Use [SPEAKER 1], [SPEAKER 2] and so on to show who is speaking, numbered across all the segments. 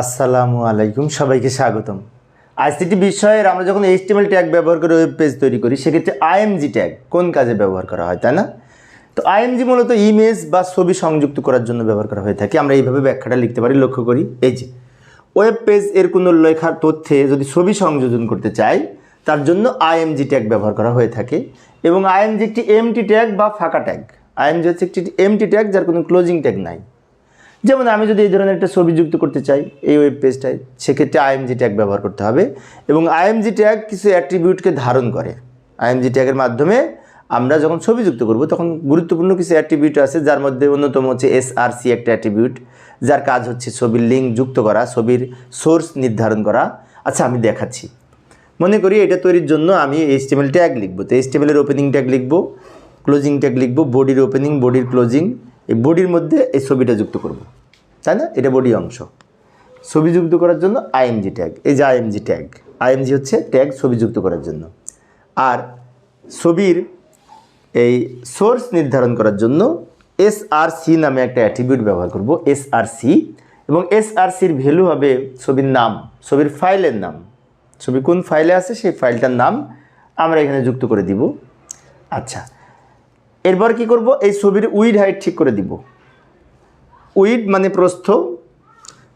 [SPEAKER 1] আসসালামু আলাইকুম, সবাইকে স্বাগতম। আইসিটি বিষয়ের আমরা যখন এইচটিএমএল ট্যাগ ব্যবহার করে ওয়েব পেজ তৈরি করি, সেক্ষেত্রে আইএমজি ট্যাগ কোন কাজে ব্যবহার করা হয়, তাই না? তো আইএমজি মূলত ইমেজ বা ছবি সংযুক্ত করার জন্য ব্যবহার করা হয়ে থাকে। আমরা এইভাবে ব্যাখ্যাটা লিখতে পারি, লক্ষ্য করি। এই যে, ওয়েব পেজ এর কোনো লেখার তথ্যে যদি ছবি সংযোজন করতে চাই, তার জন্য আইএমজি ট্যাগ ব্যবহার করা হয়ে থাকে। এবং আইএমজি একটি এমটি ট্যাগ বা ফাঁকা ট্যাগ। আইএমজি হচ্ছে একটি এমটি ট্যাগ যার কোনো ক্লোজিং ট্যাগ নাই। যেমন আমি যদি এই ধরনের একটা ছবি যুক্ত করতে চাই, এই ওয়েব পেজটায় সেক্ষেত্রে আইএমজি ট্যাগ ব্যবহার করতে হবে এবং আইএমজি ট্যাগ কিছু অ্যাট্রিবিউটকে ধারণ করে। আইএমজি ট্যাগের মাধ্যমে আমরা যখন ছবি যুক্ত করব, তখন গুরুত্বপূর্ণ কিছু অ্যাট্রিবিউট আছে, যার মধ্যে অন্যতম হচ্ছে এসআরসি একটা অ্যাট্রিবিউট যার কাজ হচ্ছে ছবির লিঙ্ক যুক্ত করা, ছবির সোর্স নির্ধারণ করা। আচ্ছা আমি দেখাচ্ছি। মনে করি এটা তৈরির জন্য আমি এইচটিএমএল ট্যাগ লিখব। তো এইচটিএমএলের ওপেনিং ট্যাগ লিখব ক্লোজিং ট্যাগ লিখব বডির ওপেনিং বডির ক্লোজিং এই বডির মধ্যে এই ছবিটা যুক্ত করব। তাই না? এটা বডি অংশ। ছবি যুক্ত করার জন্য আইএমজি ট্যাগ এই যে আইএমজি ট্যাগ আইএমজি হচ্ছে ট্যাগ ছবি যুক্ত করার জন্য। আর ছবির এই সোর্স নির্ধারণ করার জন্য এসআরসি নামে একটা অ্যাট্রিবিউট ব্যবহার করব এসআরসি এবং এস এসআরসির ভ্যালু হবে ছবির নাম, ছবির ফাইলের নাম। ছবি কোন ফাইলে আছে? সেই ফাইলটার নাম আমরা এখানে যুক্ত করে দিব। আচ্ছা এরপর কি করব? এই ছবির উইড হাইট ঠিক করে দিব। উইড মানে প্রস্থ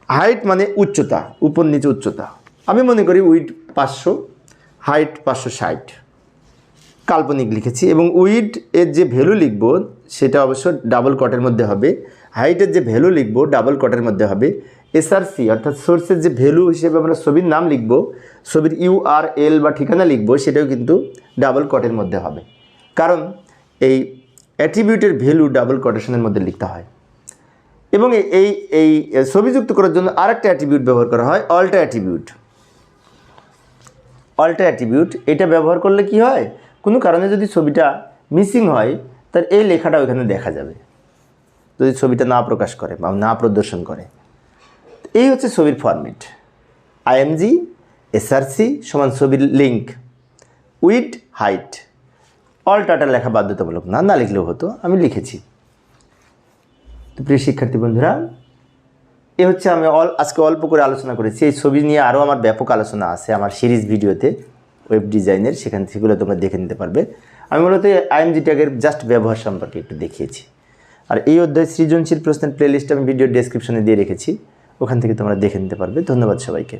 [SPEAKER 1] হাইট মানে উচ্চতা, উপর নিচে উচ্চতা। আমি মনে করি উইড পাঁচশো হাইট পাঁচশো ষাট। কাল্পনিক লিখেছি এবং উইড এর যে ভ্যালু লিখব, সেটা অবশ্য ডাবল কটের মধ্যে হবে। হাইটের যে ভ্যালু লিখব ডাবল কটের মধ্যে হবে। এসআরসি অর্থাৎ সোর্সের যে ভ্যালু হিসেবে আমরা ছবির নাম লিখব, ছবির ইউআরএল বা ঠিকানা লিখব, সেটাও কিন্তু ডাবল কটের মধ্যে হবে। কারণ এই অ্যাট্রিবিউটের ভ্যালু ডাবল কোটেশনের মধ্যে লিখতে হয়। এবং এই- এই এই ছবি করার জন্য আরেকটা অ্যাট্রিবিউট ব্যবহার করা হয়, অল্টা অ্যাট্রিবিউট। অল্টা অ্যাট্রিবিউট, এটা ব্যবহার করলে কি হয়? কোনো কারণে যদি ছবিটা মিসিং হয়, তার এই লেখাটা ওইখানে দেখা যাবে। যদি ছবিটা না প্রকাশ করে বা না প্রদর্শন করে। এই হচ্ছে ছবির ফরম্যাট। আইএমজি এসআরসি সমান ছবির লিঙ্ক। Width height. অল্টাটা লেখা বাধ্যতামূলক না না লিখলেও হতো, আমি লিখেছি। তো প্রিয় শিক্ষার্থী বন্ধুরা, এ হচ্ছে আমি অল, আজকে অল্প করে আলোচনা করেছি। এই ছবি নিয়ে আরও আমার ব্যাপক আলোচনা আছে আমার সিরিজ ভিডিওতে, ওয়েব ডিজাইনের, সেখান থেকেগুলো তোমরা দেখে নিতে পারবে। আমি মূলত আইএমজি ট্যাগের জাস্ট ব্যবহার সম্পর্কে একটু দেখিয়েছি। আর এই অধ্যায় সৃজনশীল প্রশ্নের প্লেলিস্ট আমি ভিডিও ডেসক্রিপশনে দিয়ে রেখেছি, ওখান থেকে তোমরা দেখে নিতে পারবে। ধন্যবাদ সবাইকে।